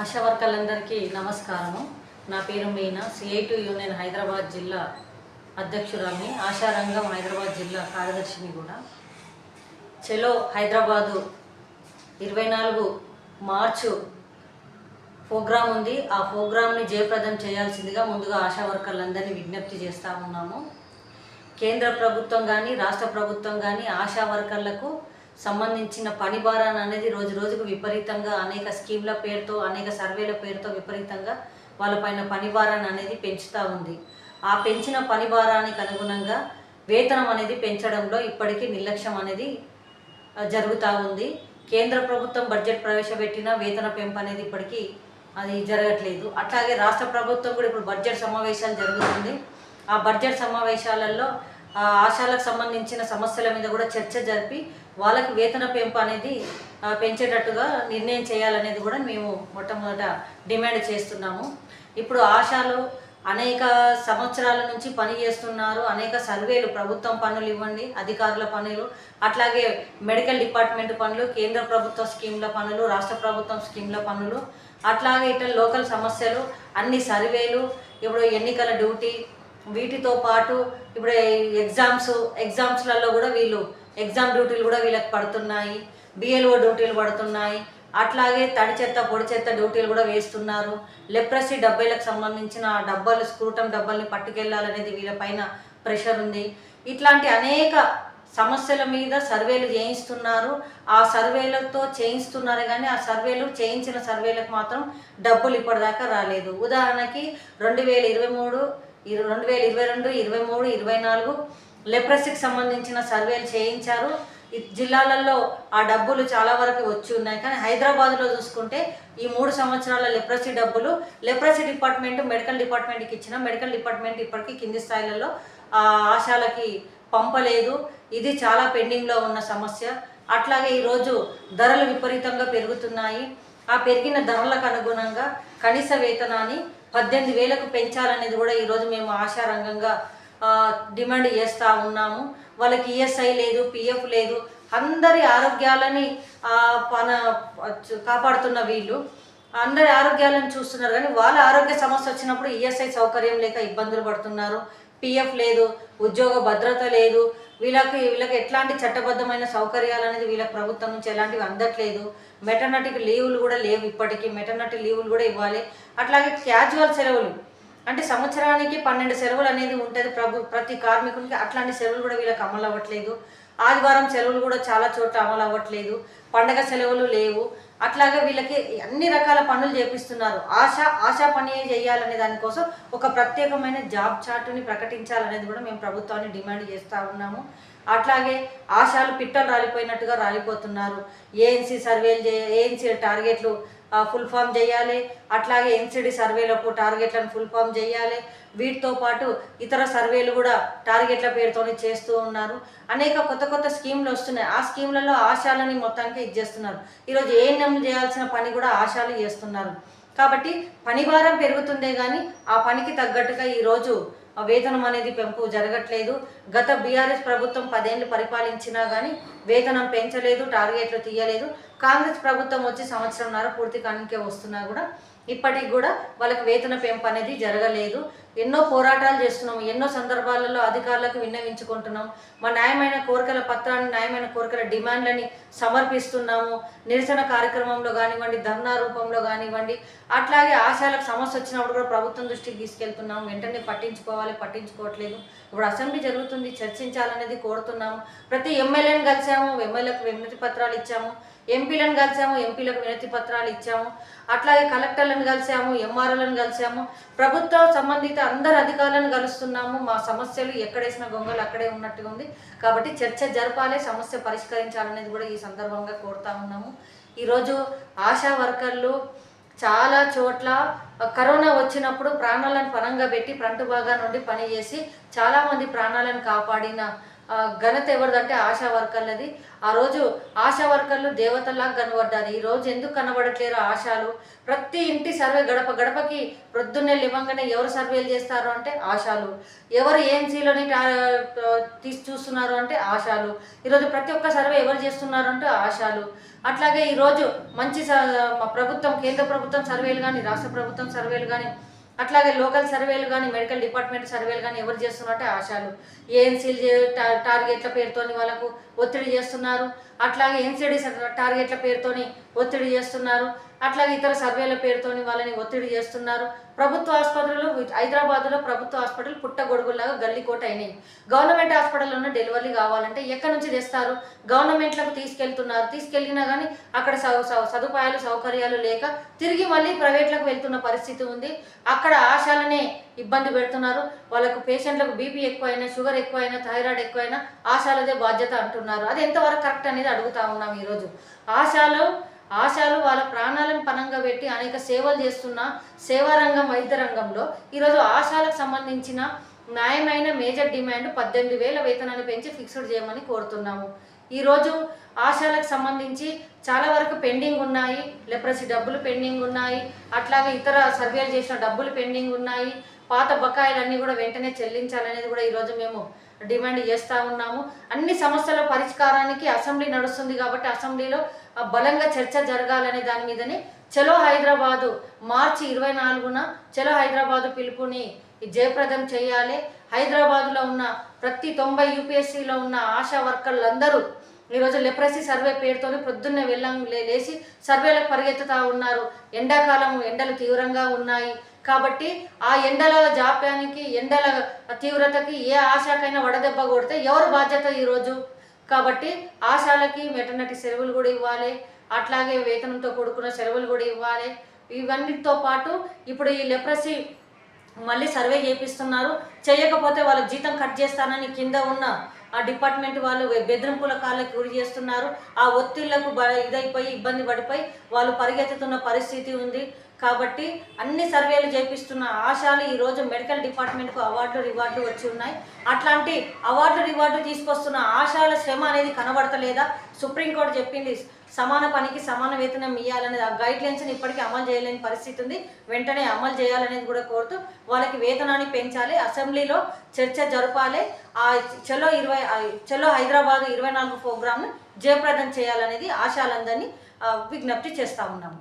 ఆశా వర్కర్లందరికీ నమస్కారము. నా పేరు మీనా. సిఐటి యూనియన్ హైదరాబాద్ జిల్లా అధ్యక్షురాలిని ఆశారంగం హైదరాబాద్ జిల్లా కార్యదర్శిని కూడా. చెలో హైదరాబాదు ఇరవై నాలుగు మార్చు ప్రోగ్రాం ఉంది. ఆ ప్రోగ్రాంని జయప్రదం చేయాల్సిందిగా ముందుగా ఆశా వర్కర్లందరినీ విజ్ఞప్తి చేస్తూ ఉన్నాము. కేంద్ర ప్రభుత్వం కానీ రాష్ట్ర ప్రభుత్వం కానీ ఆశా వర్కర్లకు సంబంధించిన పని భారాన్ని అనేది రోజు రోజుకు విపరీతంగా అనేక స్కీమ్ల పేరుతో అనేక సర్వేల పేరుతో విపరీతంగా వాళ్ళపైన పని భారాన్ని అనేది పెంచుతూ ఉంది. ఆ పెంచిన పని భారానికి అనుగుణంగా వేతనం అనేది పెంచడంలో ఇప్పటికీ నిర్లక్ష్యం అనేది జరుగుతూ ఉంది. కేంద్ర ప్రభుత్వం బడ్జెట్ ప్రవేశపెట్టిన వేతన పెంపు అనేది ఇప్పటికీ అది జరగట్లేదు. అట్లాగే రాష్ట్ర ప్రభుత్వం కూడా ఇప్పుడు బడ్జెట్ సమావేశాలు జరుగుతుంది. ఆ బడ్జెట్ సమావేశాలలో ఆశాలకు సంబంధించిన సమస్యల మీద కూడా చర్చ జరిపి వాళ్ళకి వేతన పెంపు అనేది పెంచేటట్టుగా నిర్ణయం చేయాలనేది కూడా మేము మొట్టమొదట డిమాండ్ చేస్తున్నాము. ఇప్పుడు ఆశాలు అనేక సంవత్సరాల నుంచి పని చేస్తున్నారు అనేక సర్వేలు ప్రభుత్వం పనులు ఇవ్వండి అధికారుల పనులు అట్లాగే మెడికల్ డిపార్ట్మెంట్ పనులు కేంద్ర ప్రభుత్వ స్కీమ్ల పనులు రాష్ట్ర ప్రభుత్వం స్కీమ్ల పనులు అట్లాగే ఇట్లా లోకల్ సమస్యలు అన్ని సర్వేలు ఇప్పుడు ఎన్నికల డ్యూటీ వీటితో పాటు ఇప్పుడు ఎగ్జామ్స్ ఎగ్జామ్స్లలో కూడా వీళ్ళు ఎగ్జామ్ డ్యూటీలు కూడా వీళ్ళకి పడుతున్నాయి. బిఎల్ఓ డ్యూటీలు పడుతున్నాయి. అట్లాగే తడి చెత్త పొడి చెత్త డ్యూటీలు కూడా వేస్తున్నారు. లెప్రసీ డబ్బైలకు సంబంధించిన డబ్బాలు స్క్రూటం డబ్బాల్ని పట్టుకెళ్ళాలనేది వీళ్ళపైన ప్రెషర్ ఉంది. ఇట్లాంటి అనేక సమస్యల మీద సర్వేలు చేయిస్తున్నారు. ఆ సర్వేలతో చేయిస్తున్నారు కానీ ఆ సర్వేలు చేయించిన సర్వేలకు మాత్రం డబ్బులు ఇప్పటిదాకా రాలేదు. ఉదాహరణకి రెండు వేల ఇరవై మూడు ఇర- రెండు వేల ఇరవై రెండు ఇరవై మూడు ఇరవై నాలుగు లెప్రసీకి సంబంధించిన సర్వేలు చేయించారు. జిల్లాలలో ఆ డబ్బులు చాలా వరకు వచ్చి ఉన్నాయి. కానీ హైదరాబాద్లో చూసుకుంటే ఈ మూడు సంవత్సరాల లెప్రసీ డబ్బులు లెప్రసీ డిపార్ట్మెంట్ మెడికల్ డిపార్ట్మెంట్కి ఇచ్చిన మెడికల్ డిపార్ట్మెంట్ ఇప్పటికీ కింది స్థాయిలలో ఆ ఆశాలకి పంపలేదు. ఇది చాలా పెండింగ్లో ఉన్న సమస్య. అట్లాగే ఈరోజు ధరలు విపరీతంగా పెరుగుతున్నాయి. ఆ పెరిగిన ధరలకు అనుగుణంగా కనీస వేతనాన్ని పద్దెనిమిది వేలకు పెంచాలనేది కూడా ఈరోజు మేము ఆశారంగంగా డిమాండ్ చేస్తూ ఉన్నాము. వాళ్ళకి ఈఎస్ఐ లేదు పిఎఫ్ లేదు. అందరి ఆరోగ్యాలని పన కాపాడుతున్న వీళ్ళు. అందరి ఆరోగ్యాలను చూస్తున్నారు కానీ వాళ్ళ ఆరోగ్య సమస్య వచ్చినప్పుడు ఈఎస్ఐ సౌకర్యం లేక ఇబ్బందులు పడుతున్నారు. పిఎఫ్ లేదు ఉద్యోగ భద్రత లేదు. వీళ్ళకి వీళ్ళకి ఎట్లాంటి చట్టబద్ధమైన సౌకర్యాలు అనేది వీళ్ళకి ప్రభుత్వం నుంచి ఎలాంటివి అందట్లేదు. మెటర్నటీకి లీవులు కూడా లేవు ఇప్పటికీ. మెటర్నటీ లీవులు కూడా ఇవ్వాలి. అట్లాగే క్యాజువల్ సెలవులు. అంటే సంవత్సరానికి పన్నెండు సెలవులు అనేది ఉంటుంది ప్రభు ప్రతి కార్మికునికి. అట్లాంటి సెలవులు కూడా వీళ్ళకి అమలు అవ్వట్లేదు ఆదివారం సెలవులు కూడా చాలా చోట్ల అమలు అవ్వట్లేదు పండగ సెలవులు లేవు. అట్లాగే వీళ్ళకి అన్ని రకాల పనులు చేపిస్తున్నారు. ఆశ ఆశా పని చేయాలనే దానికోసం ఒక ప్రత్యేకమైన జాబ్ చార్టుని ప్రకటించాలనేది కూడా మేము ప్రభుత్వాన్ని డిమాండ్ చేస్తూ ఉన్నాము. అట్లాగే ఆశాలు పిట్టలు రాలిపోయినట్టుగా రాలిపోతున్నారు. ఏఎన్సీ సర్వేలు చే ఏఎన్సీ టార్గెట్లు ఫుల్ ఫామ్ చేయాలి. అట్లాగే ఎన్సిడి సర్వేలకు టార్గెట్లను ఫుల్ ఫామ్ చేయాలి. వీటితో పాటు ఇతర సర్వేలు కూడా టార్గెట్ల పేరుతోనే చేస్తూ ఉన్నారు. అనేక కొత్త కొత్త స్కీమ్లు వస్తున్నాయి. ఆ స్కీమ్లలో ఆశాలని మొత్తానికి ఇచ్చేస్తున్నారు ఈరోజు ఏఎన్ఎం చేయాల్సిన పని కూడా ఆశాలు చేస్తున్నారు. కాబట్టి పని భారం పెరుగుతుందే కానీ ఆ పనికి తగ్గట్టుగా ఈరోజు వేతనం అనేది పెంపు జరగట్లేదు. గత బీఆర్ఎస్ ప్రభుత్వం పదేళ్ళు పరిపాలించినా కానీ వేతనం పెంచలేదు టార్గెట్లు తీయలేదు. కాంగ్రెస్ ప్రభుత్వం వచ్చి సంవత్సరంన్నర పూర్తి కానికే వస్తున్నా కూడా ఇప్పటికి కూడా వాళ్ళకి వేతన పెంపు అనేది జరగలేదు. ఎన్నో పోరాటాలు చేస్తున్నాము ఎన్నో సందర్భాలలో అధికారులకు విన్నవించుకుంటున్నాం. మా న్యాయమైన కోరికల పత్రాన్ని న్యాయమైన కోరికల డిమాండ్లని సమర్పిస్తున్నాము. నిరసన కార్యక్రమంలో కానివ్వండి ధర్నా రూపంలో కానివ్వండి అట్లాగే ఆశాలకు సమస్య వచ్చినప్పుడు కూడా ప్రభుత్వం దృష్టికి తీసుకెళ్తున్నాము వెంటనే పట్టించుకోవాలి పట్టించుకోవట్లేదు. ఇప్పుడు అసెంబ్లీ జరుగుతుంది చర్చించాలనేది కోరుతున్నాము. ప్రతి ఎమ్మెల్యేని కలిసి కలిసాము ఎమ్మెల్యేలకు వినతి పత్రాలు ఇచ్చాము ఎంపీలను కలిసాము ఎంపీలకు వినతి పత్రాలు ఇచ్చాము అట్లాగే కలెక్టర్లను కలిసాము ఎంఆర్ఓలను కలిసాము ప్రభుత్వ సంబంధిత అందరు అధికారులను కలుస్తున్నాము. మా సమస్యలు ఎక్కడేసిన గొంగలు అక్కడే ఉన్నట్టుగా ఉంది. కాబట్టి చర్చ జరపాలి సమస్య పరిష్కరించాలనేది కూడా ఈ సందర్భంగా కోరుతా ఉన్నాము. ఈరోజు ఆశా వర్కర్లు చాలా చోట్ల కరోనా వచ్చినప్పుడు ప్రాణాలను పరంగా పెట్టి ఫ్రంట్ భాగా నుండి పనిచేసి చాలామంది ప్రాణాలను కాపాడిన ఘనత ఎవరిదంటే ఆశా వర్కర్లది. ఆ రోజు ఆశా వర్కర్లు దేవతలాగా కనబడ్డారు. ఈ రోజు ఎందుకు కనబడట్లేరు ఆశాలు? ప్రతి ఇంటి సర్వే గడప గడపకి ప్రొద్దున్నే లేవంగానే ఎవరు సర్వేలు చేస్తారు అంటే ఆశాలు. ఎవరు ఏఎన్సీలోని తీసి చూస్తున్నారు అంటే ఆశాలు. ఈరోజు ప్రతి ఒక్క సర్వే ఎవరు చేస్తున్నారు అంటే ఆశాలు. అట్లాగే ఈరోజు మంచి స- ప్రభుత్వం కేంద్ర ప్రభుత్వం సర్వేలు కానీ రాష్ట్ర ప్రభుత్వం సర్వేలు కానీ అట్లాగే లోకల్ సర్వేలు కానీ మెడికల్ డిపార్ట్మెంట్ సర్వేలు కానీ ఎవరు చేస్తున్నట్టే ఆశాలు. ఏఎన్సీలు టార్గెట్ల పేరుతోని వాళ్ళకు ఒత్తిడి చేస్తున్నారు. అట్లాగే ఎన్సీడీ టార్గెట్ల పేరుతోని ఒత్తిడి చేస్తున్నారు. అట్లాగే ఇతర సర్వేల పేరుతోని వాళ్ళని ఒత్తిడి చేస్తున్నారు. ప్రభుత్వ ఆసుపత్రులు హైదరాబాద్లో ప్రభుత్వ హాస్పిటల్ పుట్టగొడుగులాగా గల్లీకోట అయినాయి. గవర్నమెంట్ హాస్పిటల్లో డెలివరీ కావాలంటే ఎక్కడి నుంచి తెస్తారు? గవర్నమెంట్లకు తీసుకెళ్తున్నారు. తీసుకెళ్ళినా కానీ అక్కడ సౌ- సదుపాయాలు సౌకర్యాలు లేక తిరిగి మళ్ళీ ప్రైవేట్లకు వెళ్తున్న పరిస్థితి ఉంది. అక్కడ ఆశాలనే ఇబ్బంది పెడుతున్నారు. వాళ్ళకు పేషెంట్లకు బీపీ ఎక్కువైనా షుగర్ ఎక్కువైనా థైరాయిడ్ ఎక్కువైనా ఆశాలదే బాధ్యత అంటున్నారు. అది ఎంతవరకు కరెక్ట్ అనేది అడుగుతా ఉన్నాం ఈరోజు. ఆశాలు ఆశాలు వాళ్ళ ప్రాణాలను పనంగా పెట్టి అనేక సేవలు చేస్తున్న సేవారంగం వైద్య రంగంలో ఈరోజు ఆశాలకు సంబంధించిన న్యాయమైన మేజర్ డిమాండ్ పద్దెనిమిది వేల వేతనాన్ని పెంచి ఫిక్స్డ్ చేయమని కోరుతున్నాము. ఈరోజు ఆశాలకు సంబంధించి చాలా వరకు పెండింగ్ ఉన్నాయి. లెప్రసీ డబ్బులు పెండింగ్ ఉన్నాయి. అట్లాగే ఇతర సర్వేలు చేసిన డబ్బులు పెండింగ్ ఉన్నాయి. పాత బకాయిలన్నీ కూడా వెంటనే చెల్లించాలనేది కూడా ఈరోజు మేము డిమాండ్ చేస్తూ ఉన్నాము. అన్ని సమస్యల పరిష్కారానికి అసెంబ్లీ నడుస్తుంది కాబట్టి అసెంబ్లీలో బలంగా చర్చ జరగాలనే దాని మీదనే చలో హైదరాబాదు మార్చి ఇరవై నాలుగున చలో హైదరాబాదు పిలుపుని జయప్రదం చేయాలి. హైదరాబాదులో ఉన్న ప్రతి తొంభై యూపీఎస్సీలో ఉన్న ఆశా వర్కర్లందరూ ఈరోజు లెప్రసీ సర్వే పేరుతోని పొద్దున్నే వెళ్ళం లేచి సర్వేలకు పరిగెత్తుతా ఉన్నారు. ఎండాకాలం ఎండలు తీవ్రంగా ఉన్నాయి. కాబట్టి ఆ ఎండల జాప్యానికి ఎండల తీవ్రతకి ఏ ఆశాకైనా వడదెబ్బ కొడితే ఎవరు బాధ్యత ఈరోజు? కాబట్టి ఆశాలకి మెటర్నటీ సెలవులు కూడా ఇవ్వాలి అట్లాగే వేతనంతో కూడుకున్న సెలవులు కూడా ఇవ్వాలి. ఇవన్నిటితో పాటు ఇప్పుడు ఈ లెప్రసీ మళ్ళీ సర్వే చేపిస్తున్నారు. చేయకపోతే వాళ్ళ జీతం కట్ చేస్తానని కింద ఉన్న ఆ డిపార్ట్మెంట్ వాళ్ళు బెదిరింపుల కాళ్ళకి గురి చేస్తున్నారు. ఆ ఒత్తిళ్ళకు ఇదైపోయి ఇబ్బంది పడిపోయి వాళ్ళు పరిగెత్తుతున్న పరిస్థితి ఉంది. కాబట్టి అన్ని సర్వేలు చేపిస్తున్న ఆశాలు ఈరోజు మెడికల్ డిపార్ట్మెంట్కు అవార్డులు రివార్డులు వచ్చి ఉన్నాయి. అట్లాంటి అవార్డులు రివార్డులు తీసుకొస్తున్న ఆశాల శ్రమ అనేది కనబడతలేదా? సుప్రీంకోర్టు చెప్పింది సమాన పనికి సమాన వేతనం ఇవ్వాలనేది ఆ గైడ్ లైన్స్ని ఇప్పటికీ అమలు చేయలేని పరిస్థితి ఉంది. వెంటనే అమలు చేయాలనేది కూడా కోరుతూ వాళ్ళకి వేతనాన్ని పెంచాలి. అసెంబ్లీలో చర్చ జరపాలి. ఆ చలో ఇరవై చలో హైదరాబాద్ ఇరవై నాలుగు ప్రోగ్రామ్ను జయప్రదం చేయాలనేది ఆశాలందరినీ విజ్ఞప్తి చేస్తా ఉన్నాము.